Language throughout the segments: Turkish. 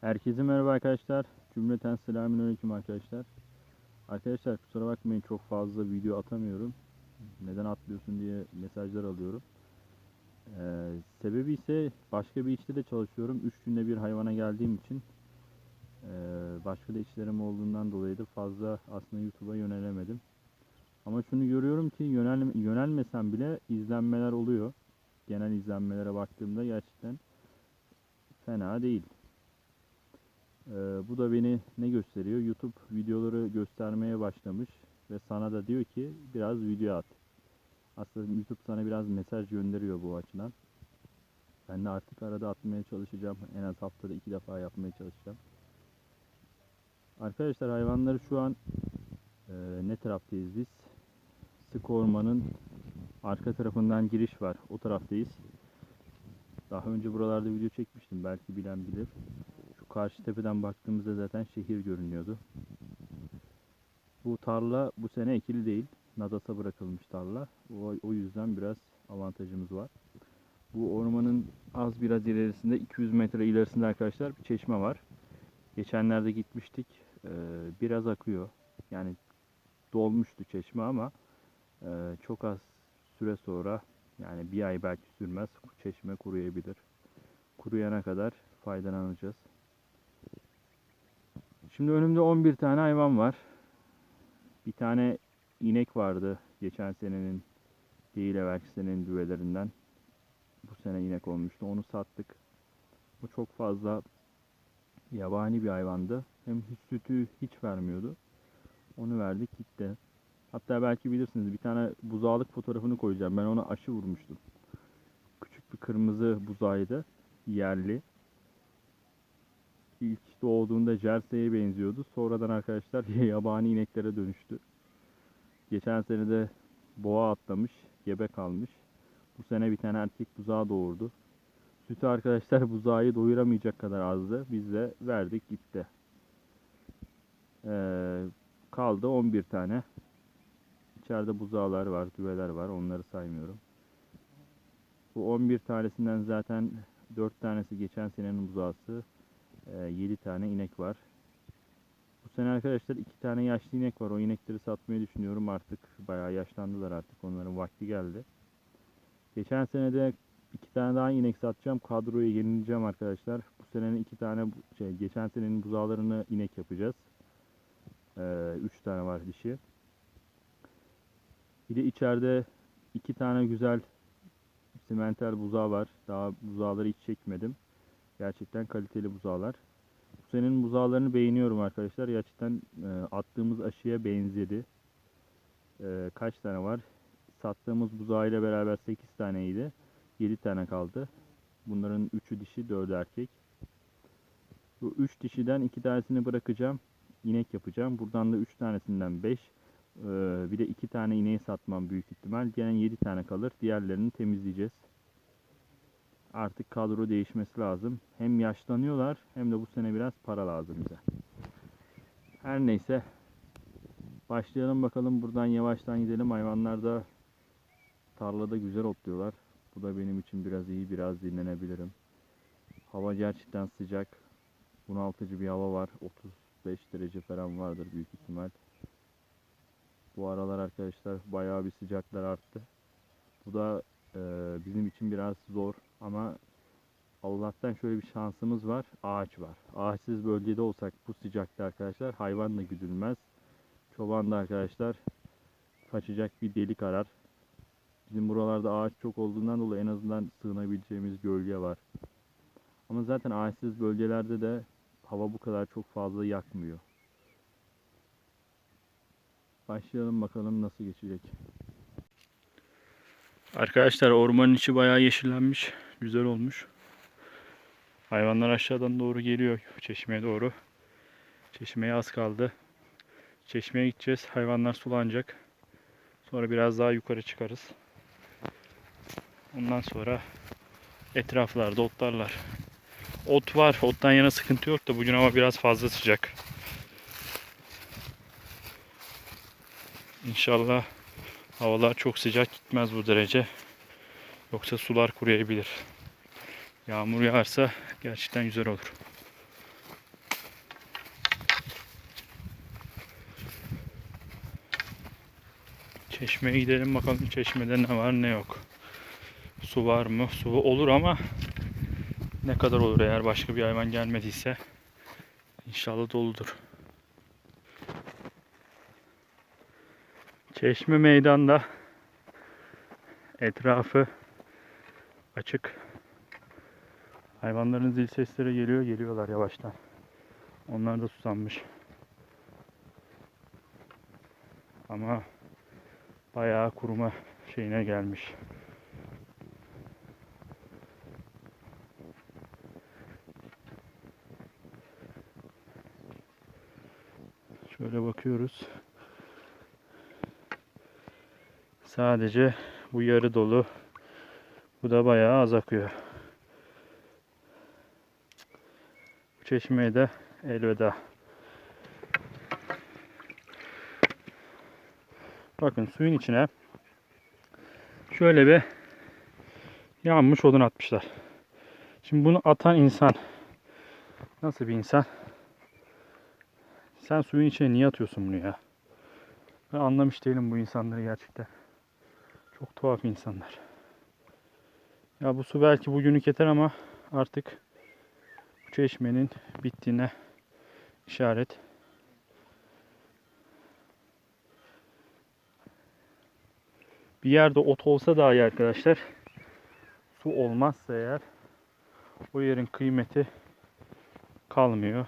Herkese merhaba arkadaşlar. Cümleten selamünaleyküm arkadaşlar. Arkadaşlar kusura bakmayın çok fazla video atamıyorum. Neden atlıyorsun diye mesajlar alıyorum. Ee, sebebi ise başka bir işte de çalışıyorum. 3 günde bir hayvana geldiğim için ee, başka da işlerim olduğundan dolayı da fazla aslında YouTube'a yönelemedim. Ama şunu görüyorum ki yönel, yönelmesem bile izlenmeler oluyor. Genel izlenmelere baktığımda gerçekten fena değil. Ee, bu da beni ne gösteriyor? YouTube videoları göstermeye başlamış ve sana da diyor ki biraz video at. Aslında YouTube sana biraz mesaj gönderiyor bu açıdan. Ben de artık arada atmaya çalışacağım. En az haftada iki defa yapmaya çalışacağım. Arkadaşlar hayvanları şu an e, ne taraftayız biz? Sık ormanın arka tarafından giriş var. O taraftayız. Daha önce buralarda video çekmiştim. Belki bilen bilir. Karşı tepeden baktığımızda zaten şehir görünüyordu. Bu tarla bu sene ekili değil. Nadasa bırakılmış tarla. O, o yüzden biraz avantajımız var. Bu ormanın az biraz ilerisinde 200 metre ilerisinde arkadaşlar bir çeşme var. Geçenlerde gitmiştik. Ee, biraz akıyor. Yani dolmuştu çeşme ama e, çok az süre sonra yani bir ay belki sürmez çeşme kuruyabilir. Kuruyana kadar faydalanacağız. Şimdi önümde 11 tane hayvan var. Bir tane inek vardı geçen senenin değil evvelki senenin düvelerinden. Bu sene inek olmuştu. Onu sattık. Bu çok fazla yabani bir hayvandı. Hem hiç sütü hiç vermiyordu. Onu verdik gitti. Hatta belki bilirsiniz bir tane buzağlık fotoğrafını koyacağım. Ben ona aşı vurmuştum. Küçük bir kırmızı buzağıydı. Yerli. İlk doğduğunda Jersey'e benziyordu. Sonradan arkadaşlar yabani ineklere dönüştü. Geçen sene de boğa atlamış, gebe kalmış. Bu sene bir tane erkek buzağı doğurdu. Sütü arkadaşlar buzağı doyuramayacak kadar azdı. Biz de verdik gitti. Ee, kaldı 11 tane. İçeride buzağlar var, düveler var. Onları saymıyorum. Bu 11 tanesinden zaten 4 tanesi geçen senenin buzağısı. 7 tane inek var. Bu sene arkadaşlar 2 tane yaşlı inek var. O inekleri satmayı düşünüyorum artık. Bayağı yaşlandılar artık. Onların vakti geldi. Geçen sene de 2 tane daha inek satacağım. Kadroyu yenileceğim arkadaşlar. Bu senenin 2 tane şey geçen senenin buzağlarını inek yapacağız. 3 tane var dişi. Bir de içeride iki tane güzel simenter buzağı var. Daha buzağları hiç çekmedim. Gerçekten kaliteli buzağlar. Bu senenin buzağlarını beğeniyorum arkadaşlar. Gerçekten e, attığımız aşıya benzedi. E, kaç tane var? Sattığımız buzağı beraber 8 taneydi. 7 tane kaldı. Bunların 3'ü dişi, 4'ü erkek. Bu 3 dişiden 2 tanesini bırakacağım. İnek yapacağım. Buradan da 3 tanesinden 5. Ee, bir de 2 tane ineği satmam büyük ihtimal. Gene 7 tane kalır. Diğerlerini temizleyeceğiz. Artık kadro değişmesi lazım. Hem yaşlanıyorlar hem de bu sene biraz para lazım bize. Her neyse. Başlayalım bakalım. Buradan yavaştan gidelim. Hayvanlar da tarlada güzel otluyorlar. Bu da benim için biraz iyi. Biraz dinlenebilirim. Hava gerçekten sıcak. Bunaltıcı bir hava var. 35 derece falan vardır büyük ihtimal. Bu aralar arkadaşlar bayağı bir sıcaklar arttı. Bu da e, bizim için biraz zor ama Allah'tan şöyle bir şansımız var. Ağaç var. Ağaçsız bölgede olsak bu sıcakta arkadaşlar hayvan da güdülmez. Çoban da arkadaşlar kaçacak bir delik arar. Bizim buralarda ağaç çok olduğundan dolayı en azından sığınabileceğimiz gölge var. Ama zaten ağaçsız bölgelerde de hava bu kadar çok fazla yakmıyor. Başlayalım bakalım nasıl geçecek. Arkadaşlar ormanın içi bayağı yeşillenmiş. Güzel olmuş. Hayvanlar aşağıdan doğru geliyor çeşmeye doğru. Çeşmeye az kaldı. Çeşmeye gideceğiz. Hayvanlar sulanacak. Sonra biraz daha yukarı çıkarız. Ondan sonra etraflarda otlarlar. Ot var. Ottan yana sıkıntı yok da bugün ama biraz fazla sıcak. İnşallah havalar çok sıcak gitmez bu derece. Yoksa sular kuruyabilir. Yağmur yağarsa gerçekten güzel olur. Çeşmeye gidelim bakalım çeşmede ne var ne yok. Su var mı? Su olur ama ne kadar olur eğer başka bir hayvan gelmediyse inşallah doludur. Çeşme meydanda etrafı açık. Hayvanların zil sesleri geliyor, geliyorlar yavaştan. Onlar da susanmış. Ama bayağı kuruma şeyine gelmiş. Şöyle bakıyoruz. Sadece bu yarı dolu. Bu da bayağı az akıyor. Bu çeşmeye de elveda. Bakın suyun içine şöyle bir yanmış odun atmışlar. Şimdi bunu atan insan nasıl bir insan? Sen suyun içine niye atıyorsun bunu ya? Ben anlamış değilim bu insanları gerçekten. Çok tuhaf insanlar. Ya bu su belki bugünlük yeter ama artık bu çeşmenin bittiğine işaret. Bir yerde ot olsa dahi arkadaşlar su olmazsa eğer o yerin kıymeti kalmıyor.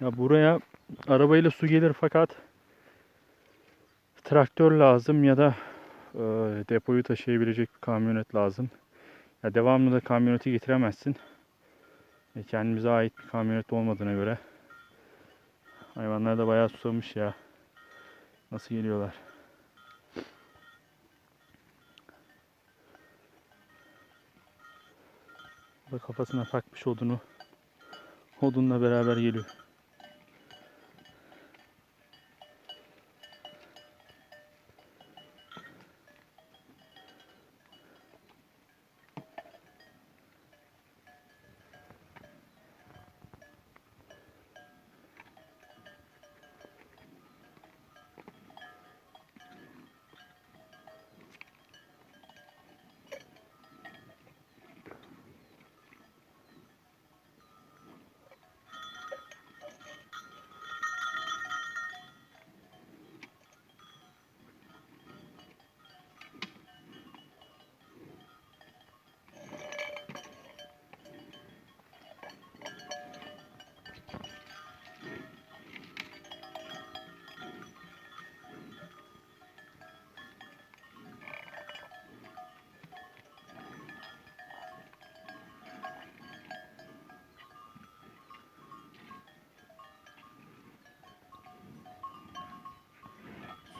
Ya buraya arabayla su gelir fakat traktör lazım ya da depoyu taşıyabilecek bir kamyonet lazım. Ya devamlı da kamyoneti getiremezsin. E, kendimize ait bir kamyonet olmadığına göre hayvanlar da bayağı susamış ya. Nasıl geliyorlar? Bu kafasına takmış odunu. Odunla beraber geliyor.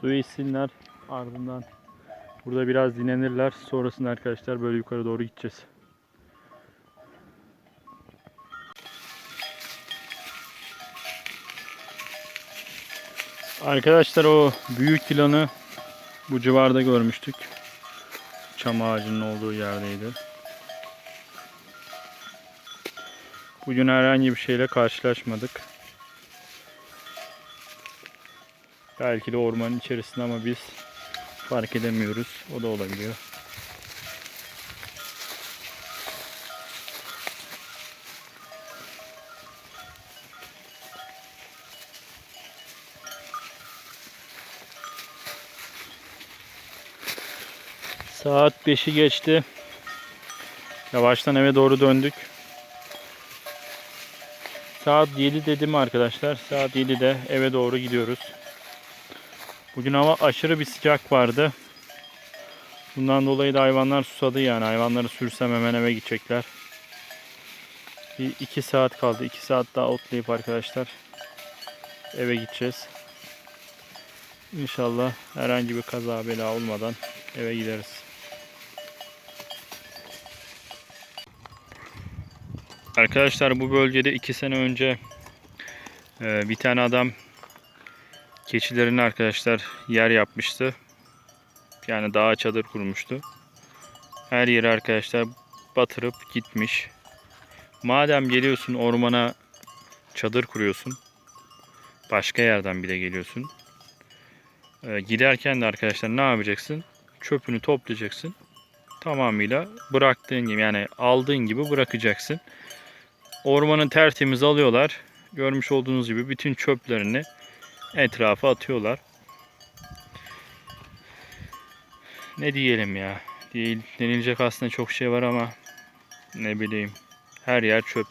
Suyu içsinler ardından burada biraz dinlenirler. Sonrasında arkadaşlar böyle yukarı doğru gideceğiz. Arkadaşlar o büyük yılanı bu civarda görmüştük. Çam ağacının olduğu yerdeydi. Bugün herhangi bir şeyle karşılaşmadık. Belki de ormanın içerisinde ama biz fark edemiyoruz. O da olabiliyor. Saat 5'i geçti. Yavaştan eve doğru döndük. Saat 7 dedim arkadaşlar. Saat 7'de eve doğru gidiyoruz. Bugün hava aşırı bir sıcak vardı. Bundan dolayı da hayvanlar susadı yani. Hayvanları sürsem hemen eve gidecekler. Bir iki saat kaldı. iki saat daha otlayıp arkadaşlar eve gideceğiz. İnşallah herhangi bir kaza bela olmadan eve gideriz. Arkadaşlar bu bölgede iki sene önce e, bir tane adam keçilerini arkadaşlar yer yapmıştı. Yani dağa çadır kurmuştu. Her yeri arkadaşlar batırıp gitmiş. Madem geliyorsun ormana çadır kuruyorsun. Başka yerden bile geliyorsun. Ee, giderken de arkadaşlar ne yapacaksın? Çöpünü toplayacaksın. Tamamıyla bıraktığın gibi yani aldığın gibi bırakacaksın. Ormanı tertemiz alıyorlar. Görmüş olduğunuz gibi bütün çöplerini etrafa atıyorlar. Ne diyelim ya? Değil, denilecek aslında çok şey var ama ne bileyim her yer çöp.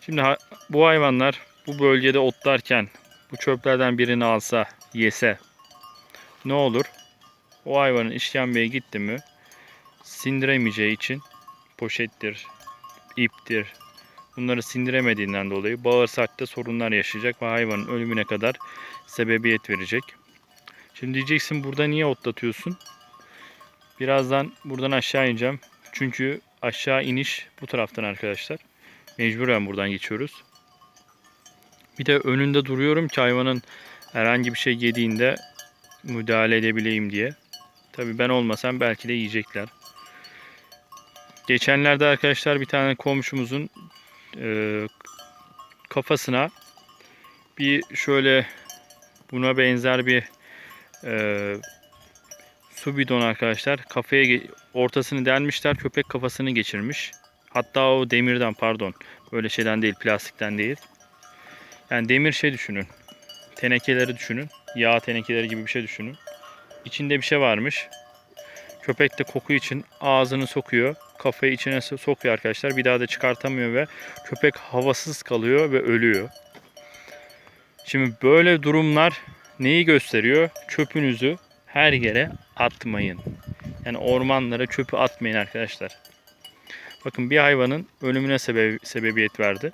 Şimdi bu hayvanlar bu bölgede otlarken bu çöplerden birini alsa, yese ne olur? O hayvanın işkembeye gitti mi sindiremeyeceği için poşettir, iptir. Bunları sindiremediğinden dolayı bağırsakta sorunlar yaşayacak ve hayvanın ölümüne kadar sebebiyet verecek. Şimdi diyeceksin burada niye otlatıyorsun? Birazdan buradan aşağı ineceğim. Çünkü aşağı iniş bu taraftan arkadaşlar. Mecburen buradan geçiyoruz. Bir de önünde duruyorum ki hayvanın herhangi bir şey yediğinde müdahale edebileyim diye. Tabii ben olmasam belki de yiyecekler. Geçenlerde arkadaşlar bir tane komşumuzun e, kafasına bir şöyle buna benzer bir e, su bidonu arkadaşlar kafaya ortasını delmişler köpek kafasını geçirmiş. Hatta o demirden pardon böyle şeyden değil plastikten değil. Yani demir şey düşünün. Tenekeleri düşünün. Yağ tenekeleri gibi bir şey düşünün. İçinde bir şey varmış. Köpek de koku için ağzını sokuyor. Kafayı içine so- sokuyor arkadaşlar. Bir daha da çıkartamıyor ve köpek havasız kalıyor ve ölüyor. Şimdi böyle durumlar neyi gösteriyor? Çöpünüzü her yere atmayın. Yani ormanlara çöpü atmayın arkadaşlar. Bakın bir hayvanın ölümüne sebe- sebebiyet verdi.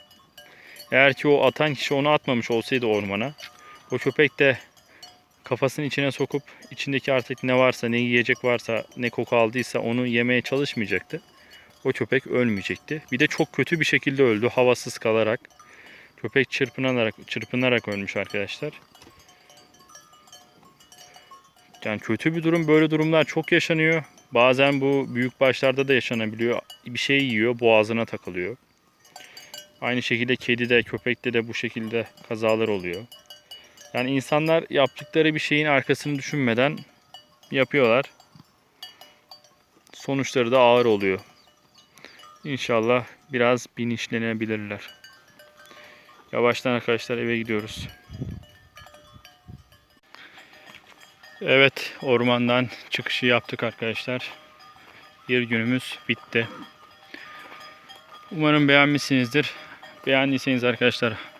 Eğer ki o atan kişi onu atmamış olsaydı ormana, o köpek de kafasını içine sokup içindeki artık ne varsa, ne yiyecek varsa, ne koku aldıysa onu yemeye çalışmayacaktı. O köpek ölmeyecekti. Bir de çok kötü bir şekilde öldü, havasız kalarak. Köpek çırpınarak, çırpınarak ölmüş arkadaşlar. Yani kötü bir durum, böyle durumlar çok yaşanıyor. Bazen bu büyük başlarda da yaşanabiliyor. Bir şey yiyor, boğazına takılıyor. Aynı şekilde kedi de köpekte de bu şekilde kazalar oluyor. Yani insanlar yaptıkları bir şeyin arkasını düşünmeden yapıyorlar. Sonuçları da ağır oluyor. İnşallah biraz bilinçlenebilirler. Yavaştan arkadaşlar eve gidiyoruz. Evet ormandan çıkışı yaptık arkadaşlar. Bir günümüz bitti. Umarım beğenmişsinizdir. Beğendiyseniz arkadaşlar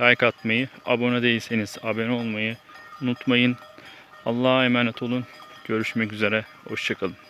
like atmayı, abone değilseniz abone olmayı unutmayın. Allah'a emanet olun. Görüşmek üzere. Hoşçakalın.